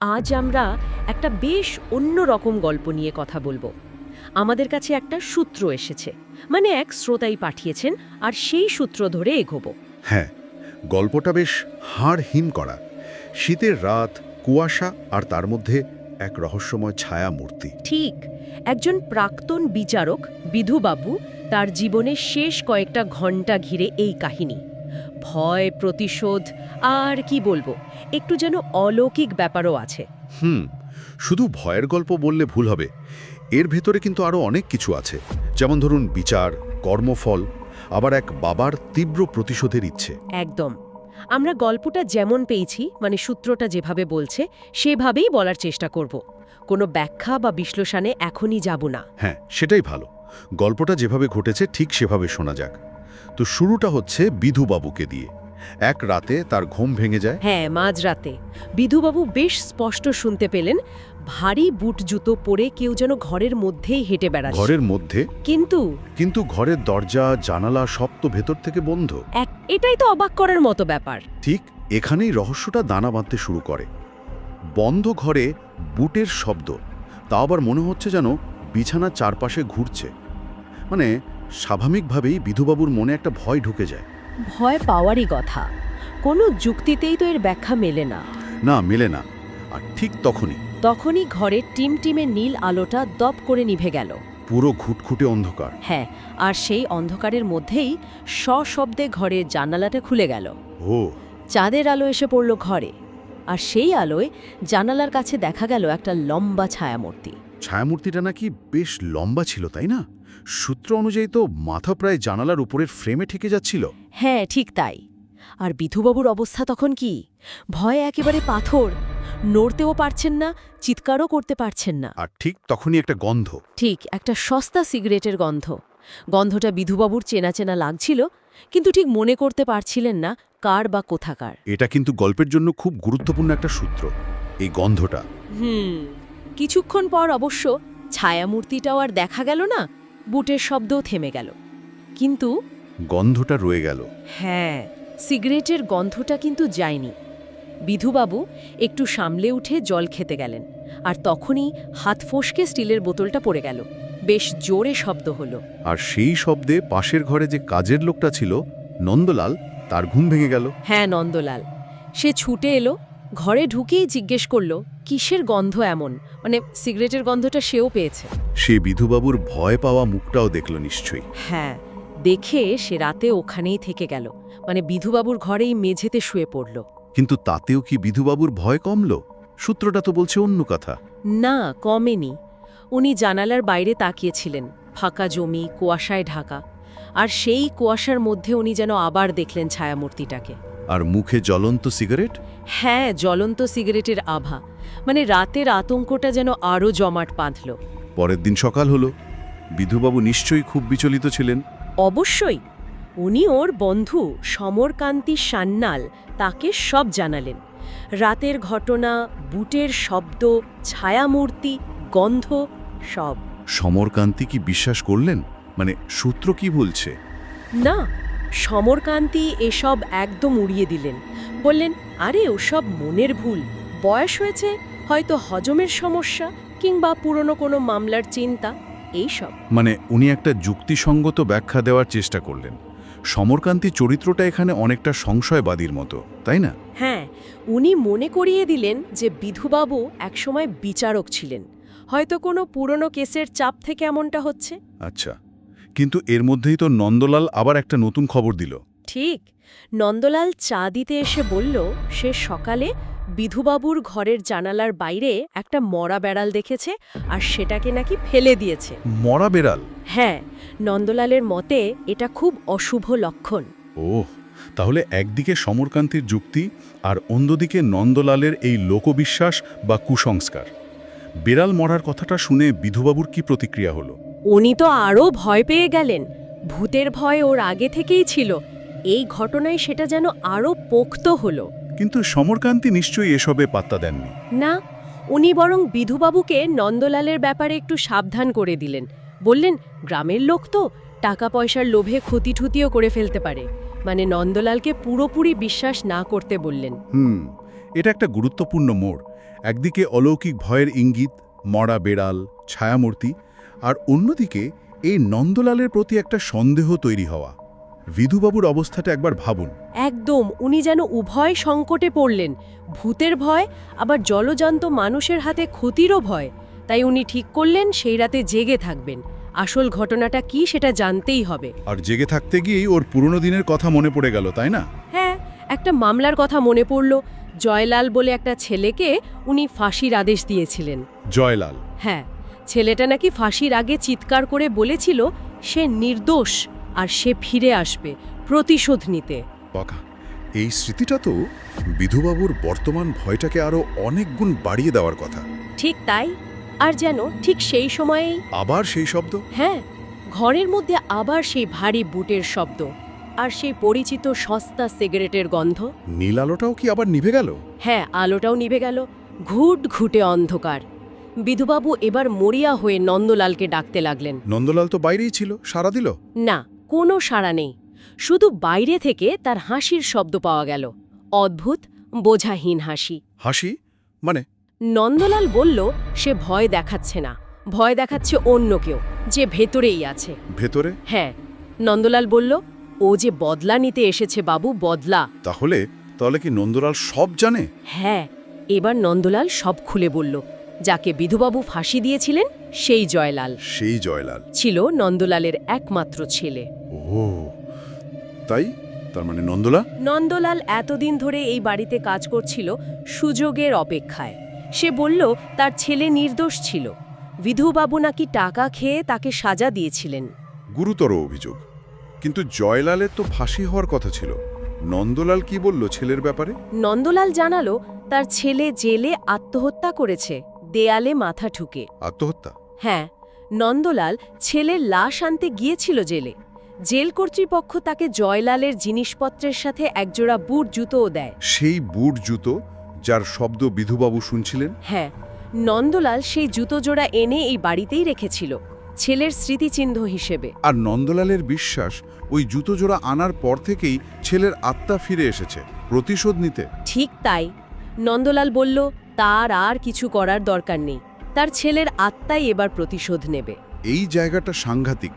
আজ আমরা একটা বেশ অন্য রকম গল্প নিয়ে কথা বলব। আমাদের কাছে একটা সূত্র এসেছে মানে এক শ্রোতাই পাঠিয়েছেন আর সেই সূত্র ধরে এগোবো। হ্যাঁ গল্পটা বেশ হাড় হিম করা। শীতের রাত কুয়াশা আর তার মধ্যে এক রহস্যময় ছায়া মূর্তি ঠিক একজন প্রাক্তন বিচারক বিধুবাবু তার জীবনের শেষ কয়েকটা ঘণ্টা ঘিরে এই কাহিনী। ভয় প্রতিশোধ আর কি বলব? একটু যেন অলৌকিক ব্যাপারও আছে। হুম শুধু ভয়ের গল্প বললে ভুল হবে। এর ভেতরে কিন্তু আরও অনেক কিছু আছে। যেমন ধরুন বিচার কর্মফল আবার এক বাবার তীব্র প্রতিশোধের ইচ্ছে। একদম। আমরা গল্পটা যেমন পেয়েছি মানে সূত্রটা যেভাবে বলছে সেভাবেই বলার চেষ্টা করব। কোনো ব্যাখ্যা বা বিশ্লেষণে এখনই যাব না। হ্যাঁ সেটাই ভালো। গল্পটা যেভাবে ঘটেছে ঠিক সেভাবে শোনা যাক। তো শুরুটা হচ্ছে বিধুবাবুকে দিয়ে। এক রাতে তার ঘুম ভেঙে যায়। হ্যাঁ মাঝরাতে। বিধুবাবু বেশ স্পষ্ট শুনতে পেলেন ভারী বুট জুতো পরে কেউ যেন ঘরের মধ্যেই হেঁটে বেড়াচ্ছে। ঘরের মধ্যে? কিন্তু? কিন্তু ঘরের দরজা জানালা সব তো ভেতর থেকে বন্ধ। এক এটাই তো অবাক করার মতো ব্যাপার। ঠিক এখানেই রহস্যটা দানা বাঁধতে শুরু করে। বন্ধ ঘরে বুটের শব্দ। তা আবার মনে হচ্ছে যেন বিছানার চারপাশে ঘুরছে। মানে স্বাভাবিকভাবেই বিধুবাবুর মনে একটা ভয় ঢুকে যায়। ভয় পাওয়ারই কথা। কোনো যুক্তিতেই তো এর ব্যাখ্যা মেলে না। না মেলে না। আর ঠিক তখনই। তখনই ঘরের টিমটিমে নীল আলোটা দপ করে নিভে গেল। পুরো ঘুটঘুটে অন্ধকার। হ্যাঁ আর সেই অন্ধকারের মধ্যেই সশব্দে ঘরের জানালাটা খুলে গেল। ও। চাঁদের আলো এসে পড়ল ঘরে। আর সেই আলোয় জানালার কাছে দেখা গেল একটা লম্বা ছায়ামূর্তি। ছায়ামূর্তিটা নাকি বেশ লম্বা ছিল তাই না? সূত্র অনুযায়ী তো মাথা প্রায় জানালার উপরের ফ্রেমে ঠেকে যাচ্ছিল। হ্যাঁ ঠিক তাই। আর বিধুবাবুর অবস্থা তখন কি? ভয়ে একেবারে পাথর। নড়তেও পারছেন না চিৎকারও করতে পারছেন না। আর ঠিক তখনই একটা গন্ধ। ঠিক একটা সস্তা সিগারেটের গন্ধ। গন্ধটা বিধুবাবুর চেনা চেনা লাগছিল কিন্তু ঠিক মনে করতে পারছিলেন না কার বা কোথাকার। এটা কিন্তু গল্পের জন্য খুব গুরুত্বপূর্ণ একটা সূত্র এই গন্ধটা। হুম কিছুক্ষণ পর অবশ্য ছায়ামূর্তিটাও আর দেখা গেল না। বুটের শব্দও থেমে গেল। কিন্তু গন্ধটা রয়ে গেল। হ্যাঁ সিগারেটের গন্ধটা কিন্তু যায়নি। বিধুবাবু একটু সামলে উঠে জল খেতে গেলেন আর তখনই হাত ফসকে স্টিলের বোতলটা পড়ে গেল। বেশ জোরে শব্দ হলো। আর সেই শব্দে পাশের ঘরে যে কাজের লোকটা ছিল নন্দলাল তার ঘুম ভেঙে গেল। হ্যাঁ নন্দলাল। সে ছুটে এলো ঘরে ঢুকেই জিজ্ঞেস করল কিসের গন্ধ এমন? মানে সিগারেটের গন্ধটা সেও পেয়েছে। সে বিধুবাবুর ভয় পাওয়া মুখটাও দেখল নিশ্চয়ই। হ্যাঁ দেখে সে রাতে ওখানেই থেকে গেল। মানে বিধুবাবুর ঘরেই মেঝেতে শুয়ে পড়ল। কিন্তু তাতেও কি বিধুবাবুর ভয় কমল? সূত্রটা তো বলছে অন্য কথা। না কমেনি। উনি জানালার বাইরে তাকিয়েছিলেন ফাঁকা জমি কুয়াশায় ঢাকা। আর সেই কুয়াশার মধ্যে উনি যেন আবার দেখলেন ছায়ামূর্তিটাকে। আর মুখে জ্বলন্ত সিগারেট? হ্যাঁ জ্বলন্ত সিগারেটের আভা। মানে রাতের আতঙ্কটা যেন আরও জমাট বাঁধল। পরের দিন সকাল হলো। বিধুবাবু নিশ্চয়ই খুব বিচলিত ছিলেন। অবশ্যই। উনি ওর বন্ধু সমরকান্তি সান্যাল তাকে সব জানালেন। রাতের ঘটনা বুটের শব্দ ছায়ামূর্তি গন্ধ সব। সমরকান্তি কি বিশ্বাস করলেন? মানে সূত্র কি বলছে? না সমরকান্তি এসব একদম উড়িয়ে দিলেন। বললেন আরে ওসব মনের ভুল। বয়স হয়েছে হয়তো হজমের সমস্যা কিংবা পুরনো কোনো মামলার চিন্তা এইসব মানে উনি একটা যুক্তিসঙ্গত ব্যাখ্যা দেওয়ার চেষ্টা করলেন। সমরকান্তি চরিত্রটা এখানে অনেকটা সংশয়বাদীর মতো তাই না? হ্যাঁ উনি মনে করিয়ে দিলেন যে বিধুবাবু একসময় বিচারক ছিলেন। হয়তো কোনো পুরনো কেসের চাপ থেকে এমনটা হচ্ছে। আচ্ছা। কিন্তু এর মধ্যেই তো নন্দলাল আবার একটা নতুন খবর দিল। ঠিক। নন্দলাল চা দিতে এসে বলল সে সকালে বিধুবাবুর ঘরের জানালার বাইরে একটা মরা বেড়াল দেখেছে আর সেটাকে নাকি ফেলে দিয়েছে। মরা বেড়াল? হ্যাঁ নন্দলালের মতে এটা খুব অশুভ লক্ষণ। ওহ তাহলে একদিকে সমরকান্তির যুক্তি আর অন্যদিকে নন্দলালের এই লোকবিশ্বাস বা কুসংস্কার। বেড়াল মরার কথাটা শুনে বিধুবাবুর কি প্রতিক্রিয়া হলো? উনি তো আরও ভয় পেয়ে গেলেন। ভূতের ভয় ওর আগে থেকেই ছিল। এই ঘটনায় সেটা যেন আরও পোক্ত হলো। কিন্তু সমরকান্তি নিশ্চয়ই এসবে পাত্তা দেননি। না উনি বরং বিধুবাবুকে নন্দলালের ব্যাপারে একটু সাবধান করে দিলেন। বললেন গ্রামের লোক তো টাকা পয়সার লোভে ক্ষতি ক্ষতিঠুতিও করে ফেলতে পারে। মানে নন্দলালকে পুরোপুরি বিশ্বাস না করতে বললেন। হুম এটা একটা গুরুত্বপূর্ণ মোড়। একদিকে অলৌকিক ভয়ের ইঙ্গিত মরা বেড়াল ছায়ামূর্তি আর অন্যদিকে এই নন্দলালের প্রতি একটা সন্দেহ তৈরি হওয়া। বিধুবাবুর অবস্থাটা একবার ভাবুন। একদম উনি যেন উভয় সংকটে পড়লেন। ভূতের ভয় আবার জলজান্ত মানুষের হাতে ক্ষতিরও ভয়। তাই উনি ঠিক করলেন সেই রাতে জেগে থাকবেন। আসল ঘটনাটা কি সেটা জানতেই হবে। আর জেগে থাকতে গিয়েই ওর পুরনো দিনের কথা মনে পড়ে গেল তাই না? হ্যাঁ একটা মামলার কথা মনে পড়ল। জয়লাল বলে একটা ছেলেকে উনি ফাঁসির আদেশ দিয়েছিলেন। জয়লাল। হ্যাঁ। ছেলেটা নাকি ফাঁসির আগে চিৎকার করে বলেছিল সে নির্দোষ আর সে ফিরে আসবে প্রতিশোধ নিতে। বাকা। এই স্মৃতিটা তো বিধুবাবুর বর্তমান ভয়টাকে আরও অনেক গুণ বাড়িয়ে দেওয়ার কথা। ঠিক তাই? আর যেন ঠিক সেই সময়েই আবার সেই শব্দ? হ্যাঁ ঘরের মধ্যে আবার সেই ভারী বুটের শব্দ আর সেই পরিচিত সস্তা সিগারেটের গন্ধ। নীল আলোটাও কি আবার নিভে গেল? হ্যাঁ আলোটাও নিভে গেল। ঘুট ঘুটে অন্ধকার। বিধুবাবু এবার মরিয়া হয়ে নন্দলালকে ডাকতে লাগলেন। নন্দলাল তো বাইরেই ছিল সারা দিল? না কোনো সাড়া নেই। শুধু বাইরে থেকে তার হাসির শব্দ পাওয়া গেল। অদ্ভুত বোঝাহীন হাসি। হাসি? মানে? নন্দলাল বলল সে ভয় দেখাচ্ছে না। ভয় দেখাচ্ছে অন্য কেউ যে ভেতরেই আছে। ভেতরে? হ্যাঁ নন্দলাল বলল ও যে বদলা নিতে এসেছে বাবু বদলা। তাহলে তাহলে কি নন্দলাল সব জানে? হ্যাঁ এবার নন্দলাল সব খুলে বলল যাকে বিধুবাবু ফাঁসি দিয়েছিলেন সেই জয়লাল। সেই জয়লাল। ছিল নন্দলালের একমাত্র ছেলে। ও তাই? তার মানে নন্দলা নন্দলাল এতদিন ধরে এই বাড়িতে কাজ করছিল সুযোগের অপেক্ষায়। সে বলল তার ছেলে নির্দোষ ছিল। বিধুবাবু নাকি টাকা খেয়ে তাকে সাজা দিয়েছিলেন। গুরুতর অভিযোগ। কিন্তু জয়লালের তো ফাঁসি হওয়ার কথা ছিল। নন্দলাল কি বলল ছেলের ব্যাপারে? নন্দলাল জানালো তার ছেলে জেলে আত্মহত্যা করেছে। দেয়ালে মাথা ঠুকে আত্মহত্যা? হ্যাঁ নন্দলাল ছেলের লাশ আনতে গিয়েছিল জেলে। জেল কর্তৃপক্ষ তাকে জয়লালের জিনিসপত্রের সাথে একজোড়া বুট জুতোও দেয়। সেই বুট জুতো যার শব্দ বিধুবাবু শুনছিলেন? হ্যাঁ নন্দলাল সেই জুতো জোড়া এনে এই বাড়িতেই রেখেছিল ছেলের স্মৃতিচিহ্ন হিসেবে। আর নন্দলালের বিশ্বাস ওই জুতো জোড়া আনার পর থেকেই ছেলের আত্মা ফিরে এসেছে প্রতিশোধ নিতে। ঠিক তাই নন্দলাল বলল তার আর কিছু করার দরকার নেই। তার ছেলের আত্মাই এবার প্রতিশোধ নেবে। এই জায়গাটা সাংঘাতিক।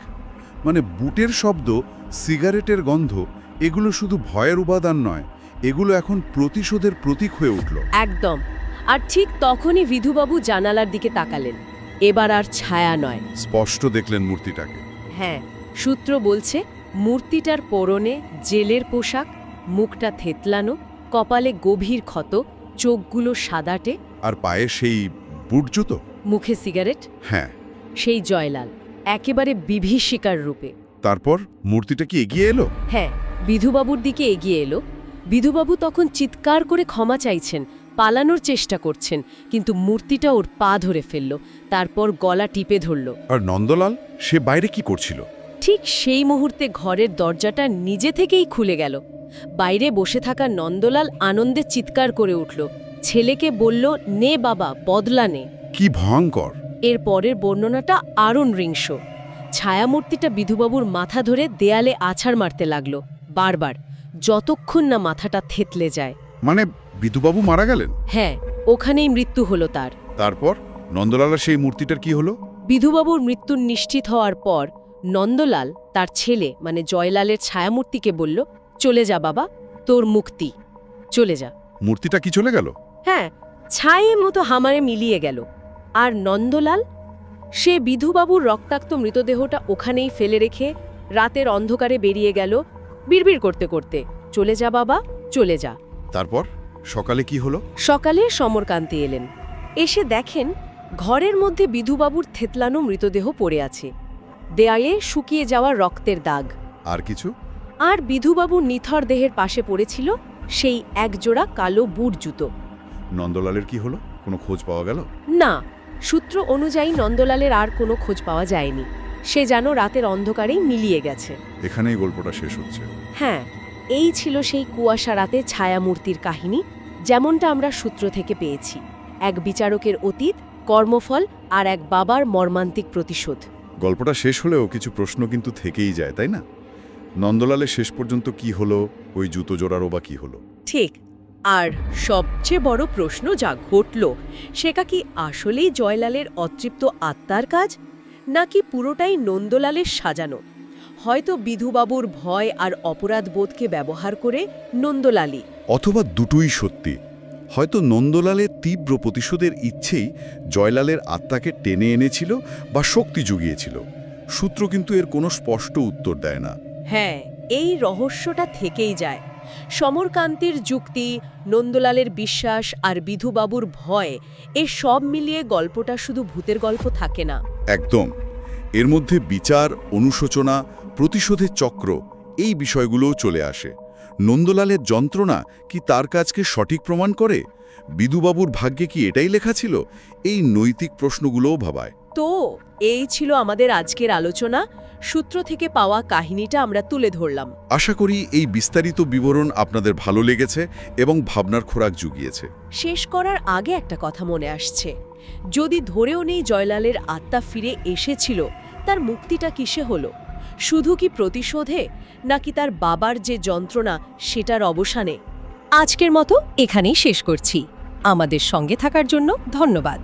মানে বুটের শব্দ সিগারেটের গন্ধ এগুলো শুধু ভয়ের উপাদান নয় এগুলো এখন প্রতিশোধের প্রতীক হয়ে উঠল। একদম। আর ঠিক তখনই বিধুবাবু জানালার দিকে তাকালেন। এবার আর ছায়া নয়। স্পষ্ট দেখলেন মূর্তিটাকে। হ্যাঁ সূত্র বলছে মূর্তিটার পরনে জেলের পোশাক মুখটা থেতলানো কপালে গভীর ক্ষত চোখগুলো সাদাটে আর পায়ে সেই বুট জুতো? মুখে সিগারেট হ্যাঁ। সেই জয়লাল একেবারে বিভীষিকার রূপে। তারপর মূর্তিটা কি এগিয়ে এলো? হ্যাঁ বিধুবাবুর দিকে এগিয়ে এলো। বিধুবাবু তখন চিৎকার করে ক্ষমা চাইছেন পালানোর চেষ্টা করছেন কিন্তু মূর্তিটা ওর পা ধরে ফেলল তারপর গলা টিপে ধরল। আর নন্দলাল সে বাইরে কি করছিল? ঠিক সেই মুহূর্তে ঘরের দরজাটা নিজে থেকেই খুলে গেল। বাইরে বসে থাকা নন্দলাল আনন্দে চিৎকার করে উঠল। ছেলেকে বলল নে বাবা বদলা নে। কি ভয়ঙ্কর। এর পরের বর্ণনাটা আরও রিংস ছায়ামূর্তিটা বিধুবাবুর মাথা ধরে দেয়ালে আছাড় মারতে লাগল। বারবার যতক্ষণ না মাথাটা থেতলে যায়। মানে বিধুবাবু মারা গেলেন? হ্যাঁ ওখানেই মৃত্যু হলো তার। তারপর নন্দলালের সেই মূর্তিটার কি হলো? বিধুবাবুর মৃত্যু নিশ্চিত হওয়ার পর নন্দলাল তার ছেলে মানে জয়লালের ছায়ামূর্তিকে বলল চলে যা বাবা তোর মুক্তি। চলে যা। মূর্তিটা কি চলে গেল? হ্যাঁ ছায়ের মতো হামারে মিলিয়ে গেল। আর নন্দলাল? সে বিধুবাবুর রক্তাক্ত মৃতদেহটা ওখানেই ফেলে রেখে রাতের অন্ধকারে বেরিয়ে গেল বিড়বিড় করতে করতে। চলে যা বাবা চলে যা। তারপর? সকালে কি হলো? সকালে সমরকান্তি এলেন। এসে দেখেন ঘরের মধ্যে বিধুবাবুর থেতলানো মৃতদেহ পড়ে আছে। দেয়ালে শুকিয়ে যাওয়া রক্তের দাগ। আর কিছু? আর বিধুবাবুর নিথর দেহের পাশে পড়েছিল সেই একজোড়া কালো বুট জুতো। নন্দলালের কি হলো? কোনো খোঁজ পাওয়া গেল? না সূত্র অনুযায়ী নন্দলালের আর কোনো খোঁজ পাওয়া যায়নি। সে যেন রাতের অন্ধকারেই মিলিয়ে গেছে। এখানেই গল্পটা শেষ হচ্ছে। হ্যাঁ এই ছিল সেই কুয়াশা রাতে ছায়ামূর্তির কাহিনী যেমনটা আমরা সূত্র থেকে পেয়েছি। এক বিচারকের অতীত কর্মফল আর এক বাবার মর্মান্তিক প্রতিশোধ। গল্পটা শেষ হলেও কিছু প্রশ্ন কিন্তু থেকেই যায় তাই না? নন্দলালের শেষ পর্যন্ত কি হলো? ওই জুতো জোড়ারও বা কি হলো? ঠিক। আর সবচেয়ে বড় প্রশ্ন যা ঘটল সেটা কি আসলেই জয়লালের অতৃপ্ত আত্মার কাজ নাকি পুরোটাই নন্দলালের সাজানো? হয়তো বিধুবাবুর ভয় আর অপরাধ বোধকে ব্যবহার করে নন্দলালই। অথবা দুটোই সত্যি। হয়তো নন্দলালের তীব্র প্রতিশোধের ইচ্ছেই জয়লালের আত্মাকে টেনে এনেছিল বা শক্তি জুগিয়েছিল। সূত্র কিন্তু এর কোনো স্পষ্ট উত্তর দেয় না। হ্যাঁ এই রহস্যটা থেকেই যায়। সমরকান্তির যুক্তি নন্দলালের বিশ্বাস আর বিধুবাবুর ভয় এ সব মিলিয়ে গল্পটা শুধু ভূতের গল্প থাকে না। একদম। এর মধ্যে বিচার অনুশোচনা প্রতিশোধের চক্র এই বিষয়গুলোও চলে আসে। নন্দলালের যন্ত্রণা কি তার কাজকে সঠিক প্রমাণ করে? বিদুবাবুর ভাগ্যে কি এটাই লেখা ছিল? এই নৈতিক প্রশ্নগুলোও ভাবায়। তো এই ছিল আমাদের আজকের আলোচনা। সূত্র থেকে পাওয়া কাহিনীটা আমরা তুলে ধরলাম। আশা করি এই বিস্তারিত বিবরণ আপনাদের ভালো লেগেছে এবং ভাবনার খোরাক জুগিয়েছে। শেষ করার আগে একটা কথা মনে আসছে। যদি ধরেও নেই জয়লালের আত্মা ফিরে এসেছিল তার মুক্তিটা কিসে হলো? শুধু কি প্রতিশোধে, নাকি তার বাবার যে যন্ত্রণা সেটার অবসানে? আজকের মতো এখানেই শেষ করছি। আমাদের সঙ্গে থাকার জন্য ধন্যবাদ।